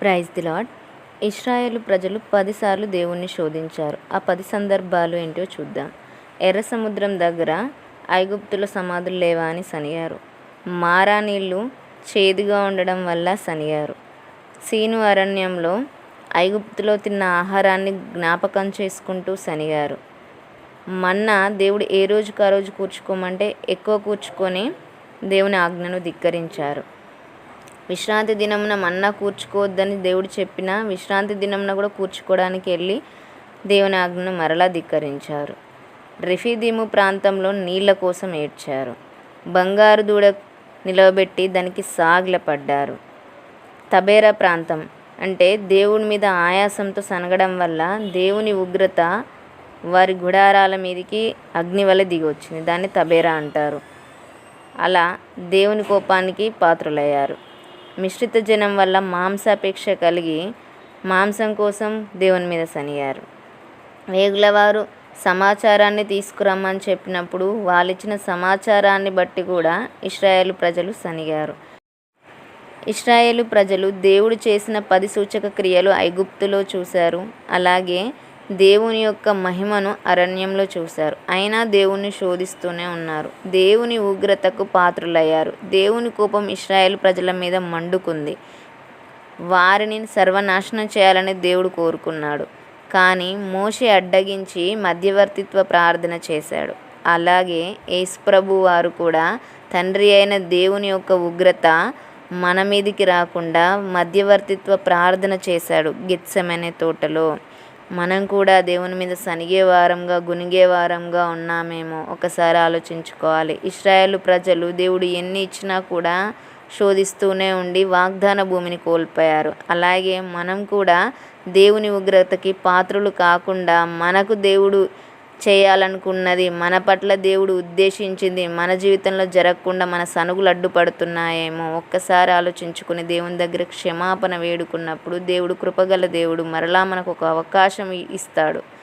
Praise the lord Israel ప్రజలు పదిసార్లు దేవుణ్ణి శోధించారు. ఆ పది సందర్భాలు ఏంటో చూద్దాం. ఎర్ర సముద్రం దగ్గర ఐగుప్తుల సమాధులు లేవా అని సనియారు మారా నీళ్ళు చేదుగా ఉండడం వల్ల సనియారు సీను అరణ్యంలో ఐగుప్తులో తిన్న ఆహారాన్ని జ్ఞాపకం చేసుకుంటూ సనిగారు. మన్నా దేవుడు ఏ రోజుకు ఆ రోజు కూర్చుకోమంటే ఎక్కువ కూర్చుకొని దేవుని ఆజ్ఞను ధిక్కరించారు. విశ్రాంతి దినమున మన్నా కూర్చుకోవద్దని దేవుడు చెప్పిన విశ్రాంతి దినమున కూడా కూర్చుకోవడానికి వెళ్ళి దేవుని ఆజ్ఞను మరలా ధిక్కరించారు. రెఫీదీము ప్రాంతంలో నీళ్ళ కోసం ఏడ్చారు. బంగారు దూడ నిలవబెట్టి దానికి సాగిలపడ్డారు తబేరా ప్రాంతం అంటే దేవుని మీద ఆయాసంతో సనగడం వల్ల దేవుని ఉగ్రత వారి గుడారాల మీదకి అగ్ని వల్ల దిగి వచ్చింది దాన్ని తబేరా అంటారు. అలా దేవుని కోపానికి పాత్రులయ్యారు. మిశ్రిత జనం వల్ల మాంసాపేక్ష కలిగి మాంసం కోసం దేవుని మీద సనియారు వేగులవారు సమాచారాన్ని తీసుకురమ్మని చెప్పినప్పుడు వాళ్ళిచ్చిన సమాచారాన్ని బట్టి కూడా ఇస్రాయేల్ ప్రజలు సనిగారు. ఇస్రాయేలు ప్రజలు దేవుడు చేసిన పది సూచక క్రియలు ఐగుప్తులో చూశారు. అలాగే దేవుని యొక్క మహిమను అరణ్యంలో చూశారు. అయినా దేవుణ్ణి శోధిస్తూనే ఉన్నారు. దేవుని ఉగ్రతకు పాత్రులయ్యారు. దేవుని కోపం ఇస్రాయేల్ ప్రజల మీద మండుకుంది. వారిని సర్వనాశనం చేయాలని దేవుడు కోరుకున్నాడు. కానీ మోషే అడ్డగించి మధ్యవర్తిత్వ ప్రార్థన చేశాడు. అలాగే యేసుప్రభు వారు కూడా తండ్రి అయిన దేవుని యొక్క ఉగ్రత మన మీదికి రాకుండా మధ్యవర్తిత్వ ప్రార్థన చేశాడు గెత్సెమనే తోటలో. మనం కూడా దేవుని మీద సనిగే వారంగా గునిగే వారంగా ఉన్నామేమో. ఒకసారి ఆలోచించుకోవాలి. ఇస్రాయేల్ ప్రజలు దేవుడు ఎన్ని ఇచ్చినా కూడా శోధిస్తూనే ఉండి వాగ్దాన భూమిని కోల్పోయారు. అలాగే మనం కూడా దేవుని ఉగ్రతకి పాత్రులు కాకుండా మనకు దేవుడు చేయాలనుకున్నది. మన పట్ల దేవుడు ఉద్దేశించింది. మన జీవితంలో జరగకుండా మన సనుగులు అడ్డుపడుతున్నాయేమో. ఒక్కసారి ఆలోచించుకుని దేవుని దగ్గర క్షమాపణ వేడుకున్నప్పుడు దేవుడు కృపగల దేవుడు మరలా మనకు ఒక అవకాశం ఇస్తాడు.